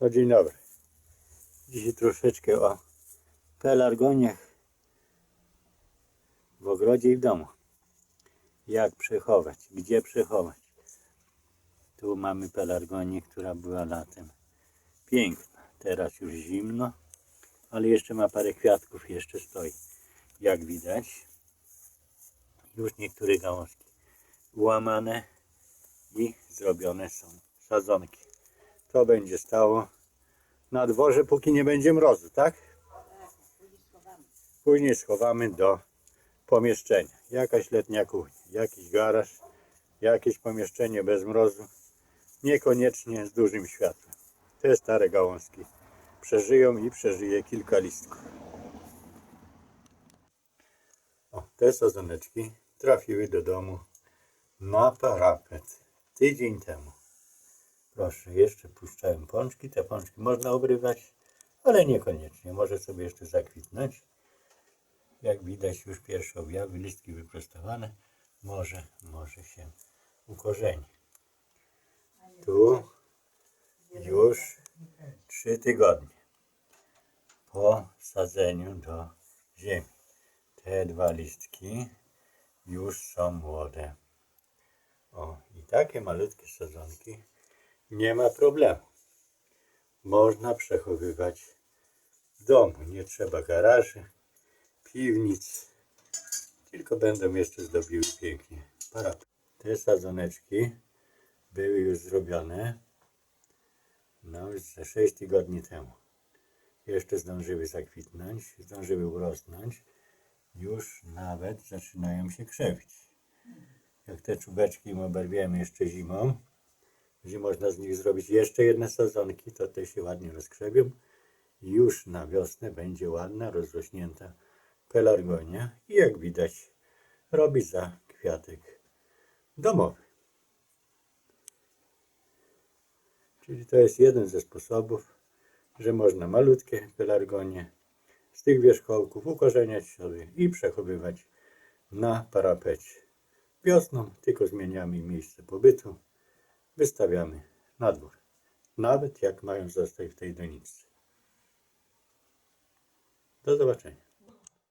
No dzień dobry. Dzisiaj troszeczkę o pelargoniach w ogrodzie i w domu. Jak przechować, gdzie przechować. Tu mamy pelargonię, która była latem. Piękna. Teraz już zimno, ale jeszcze ma parę kwiatków, jeszcze stoi. Jak widać, już niektóre gałązki ułamane i zrobione są sadzonki. To będzie stało na dworze, póki nie będzie mrozu, tak? Później schowamy do pomieszczenia. Jakaś letnia kuchnia, jakiś garaż, jakieś pomieszczenie bez mrozu. Niekoniecznie z dużym światłem. Te stare gałązki przeżyją i przeżyje kilka listków. O, te sadzoneczki trafiły do domu na parapet tydzień temu. Proszę, jeszcze puszczałem pączki. Te pączki można obrywać, ale niekoniecznie. Może sobie jeszcze zakwitnąć. Jak widać już pierwsze objawy, listki wyprostowane. Może, może się ukorzeni. Tu już trzy tygodnie po sadzeniu do ziemi. Te dwa listki już są młode. O, i takie malutkie sadzonki nie ma problemu. Można przechowywać w domu. Nie trzeba garaży, piwnic, tylko będą jeszcze zdobiły pięknie parapet. Te sadzoneczki były już zrobione no już ze 6 tygodni temu. Jeszcze zdążyły zakwitnąć, zdążyły urosnąć. Już nawet zaczynają się krzewić. Jak te czubeczki oberwiemy jeszcze zimą, gdzie można z nich zrobić jeszcze jedne sadzonki, to te się ładnie rozkrzewią. I już na wiosnę będzie ładna, rozrośnięta pelargonia i jak widać robi za kwiatek domowy. Czyli to jest jeden ze sposobów, że można malutkie pelargonie z tych wierzchołków ukorzeniać sobie i przechowywać na parapecie. Wiosną tylko zmieniamy miejsce pobytu, wystawiamy na dwór. Nawet jak mają zostać w tej doniczce. Do zobaczenia.